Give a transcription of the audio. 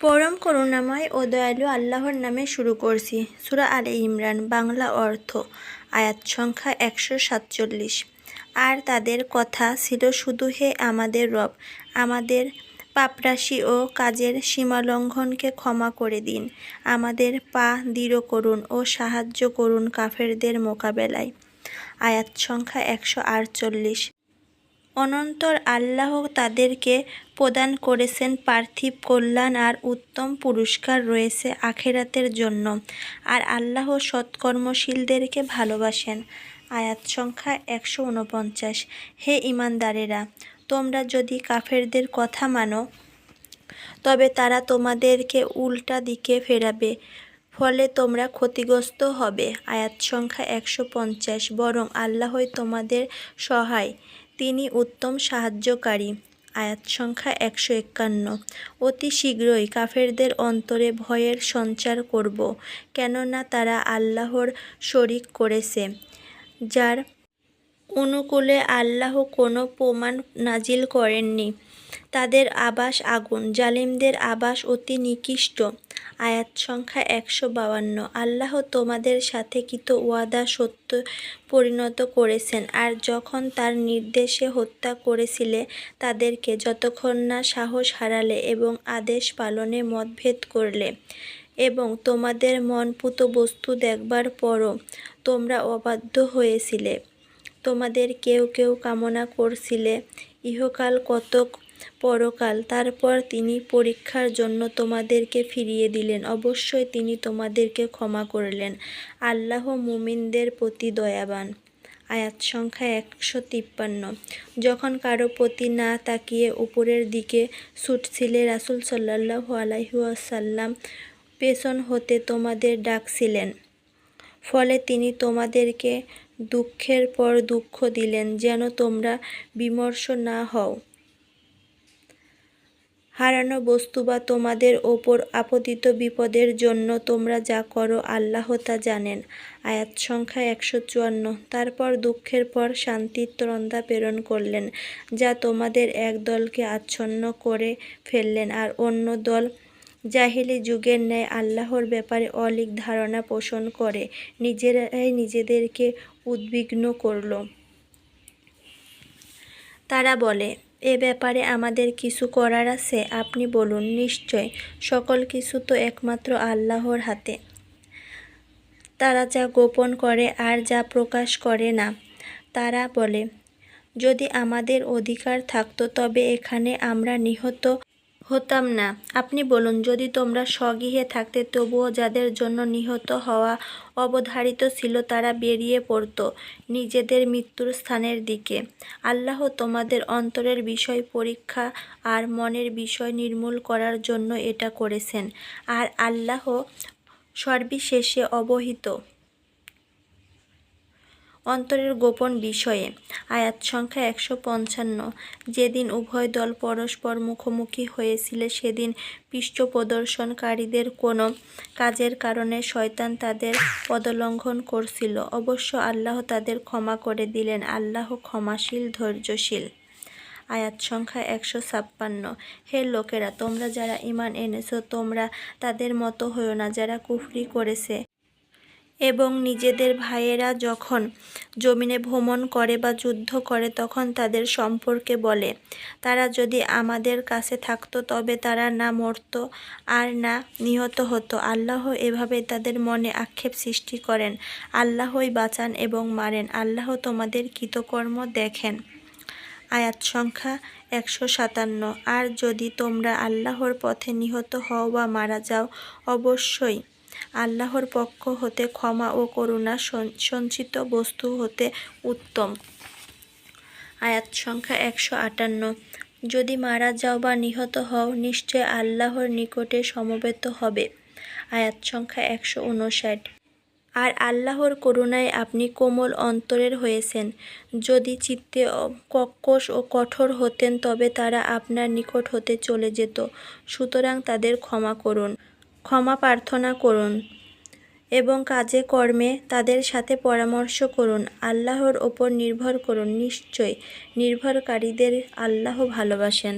পরম করুণাময় ও দয়ালু আল্লাহর নামে শুরু করছি। সুরা আলে ইমরান, বাংলা অর্থ, আয়াত সংখ্যা একশো সাতচল্লিশ। আর তাদের কথা ছিল শুধু হে আমাদের রব, আমাদের পাপরাশি ও কাজের সীমালঙ্ঘনকে ক্ষমা করে দিন। আমাদের পা দৃঢ় করুন ও সাহায্য করুন কাফেরদের মোকাবেলায়। আয়াত সংখ্যা একশো আটচল্লিশ। অনন্তর আল্লাহ তাদেরকে প্রদান করেছেন পার্থিব কল্যাণ আর উত্তম পুরস্কার রয়েছে আখেরাতের জন্য। আর আল্লাহ সৎকর্মশীলদেরকে ভালোবাসেন। আয়াত সংখ্যা একশো উনপঞ্চাশ। হে ইমানদারেরা তোমরা যদি কাফেরদের কথা মানো, তবে তারা তোমাদেরকে উল্টা দিকে ফেরাবে, ফলে তোমরা ক্ষতিগ্রস্ত হবে। আয়াত সংখ্যা একশো পঞ্চাশ। বরং আল্লাহই তোমাদের সহায়। তিনি উত্তম সাহায্যকারী। আয়াত সংখ্যা একশো একান্ন। অতি শীঘ্রই কাফেরদের অন্তরে ভয়ের সঞ্চার করব, কেননা তারা আল্লাহর শরিক করেছে, যার অনুকূলে আল্লাহ কোনো প্রমাণ নাজিল করেননি। তাদের আবাস আগুন, জালিমদের আবাস অতি নিকৃষ্ট। আয়াত সংখ্যা একশো বাউান্ন আল্লাহ তোমাদের সাথে কৃত ওয়াদা সত্য পরিণত করেছেন, আর যখন তার নির্দেশে হত্যা করেছিলে তাদেরকে যতক্ষণ না সাহস হারালে এবং আদেশ পালনে মতভেদ করলে এবং তোমাদের মনপুত বস্তু দেখবার পরও তোমরা অবাধ্য হয়েছিলে। তোমাদের কেউ কেউ কামনা করছিলে, ইহকাল কতক পরকাল, তারপর তিনি পরীক্ষার জন্য তোমাদেরকে ফিরিয়ে দিলেন। অবশ্যই তিনি তোমাদেরকে ক্ষমা করলেন। আল্লাহ মুমিনদের প্রতি দয়াবান। আয়াত সংখ্যা একশো তিপ্পান্ন। যখন কারও প্রতি না তাকিয়ে উপরের দিকে ছুটছিলে, রাসুল সাল্লাহ আলাইসাল্লাম পেছন হতে তোমাদের ডাকছিলেন। ফলে তিনি তোমাদেরকে দুঃখের পর দুঃখ দিলেন, যেন তোমরা বিমর্ষ না হও। হারানো বস্তু বা তোমাদের ওপর আপতিত বিপদের জন্য তোমরা যা করো আল্লাহ তা জানেন। আয়াত সংখ্যা একশো চুয়ান্ন। তারপর দুঃখের পর শান্তির ত্রন্দা প্রেরণ করলেন, যা তোমাদের এক দলকে আচ্ছন্ন করে ফেললেন আর অন্য দল জাহিলি যুগের ন্যায় আল্লাহর ব্যাপারে অলিক ধারণা পোষণ করে, নিজেরাই নিজেদেরকে উদ্বিগ্ন করল। তারা বলে এ ব্যাপারে আমাদের কিছু করার আছে, আপনি বলুন, নিশ্চয়। সকল কিছু তো একমাত্র আল্লাহর হাতে। তারা যা গোপন করে আর যা প্রকাশ করে না, তারা বলে, যদি আমাদের অধিকার থাকতো তবে এখানে আমরা নিহত হতাম না। আপনি বলুন, যদি তোমরা স্বগৃহে থাকতে, তবুও যাদের জন্য নিহত হওয়া অবধারিত ছিল, তারা বেরিয়ে পড়ত নিজেদের মৃত্যুর স্থানের দিকে। আল্লাহ তোমাদের অন্তরের বিষয় পরীক্ষা আর মনের বিষয় নির্মূল করার জন্য এটা করেছেন। আর আল্লাহ সর্বিশেষে অবহিত। অন্তরের গোপন বিষয়ে। আয়াত সংখ্যা একশো পঞ্চান্ন। যেদিন উভয় দল পরস্পর মুখোমুখি হয়েছিল, সেদিন পৃষ্ঠ প্রদর্শনকারীদের কোনো কাজের কারণে শয়তান তাদের পদলঙ্ঘন করছিল। অবশ্য আল্লাহ তাদের ক্ষমা করে দিলেন। আল্লাহ ক্ষমাশীল, ধৈর্যশীল। আয়াত সংখ্যা একশো ছাপ্পান্ন। হে লোকেরা, তোমরা যারা ইমান এনেছো, তোমরা তাদের মতো হয়েও না যারা কুফরি করেছে। এবং নিজেদের ভাইয়েরা যখন জমিনে ভ্রমণ করে বা যুদ্ধ করে তখন তাদের সম্পর্কে বলে। তারা যদি আমাদের কাছে থাকতো তবে তারা না মরত আর না নিহত হতো। আল্লাহ এভাবে তাদের মনে আক্ষেপ সৃষ্টি করেন। আল্লাহই বাঁচান এবং মারেন। আল্লাহ তোমাদের কৃতকর্ম দেখেন। আয়াত সংখ্যা একশো সাতান্ন। আর যদি তোমরা আল্লাহর পথে নিহত হও বা মারা যাও, অবশ্যই আল্লাহর পক্ষ হতে ক্ষমা ও করুণা সঞ্চিত বস্তু হতে উত্তম। আয়াত সংখ্যা একশো আটান্ন। যদি মারা যাও বা নিহত হও, নিশ্চয় আল্লাহর নিকটে সমবেত হবে। আয়াত সংখ্যা একশো উনষাট। আর আল্লাহর করুণায় আপনি কোমল অন্তরের হয়েছেন। যদি চিত্তে কক্কস ও কঠোর হতেন, তবে তারা আপনার নিকট হতে চলে যেত। সুতরাং তাদের ক্ষমা করুন। ক্ষমা প্রার্থনা করুন এবং কাজে কর্মে তাদের সাথে পরামর্শ করুন। আল্লাহর ওপর নির্ভর করুন। নিশ্চয় নির্ভরকারীদের আল্লাহ ভালোবাসেন।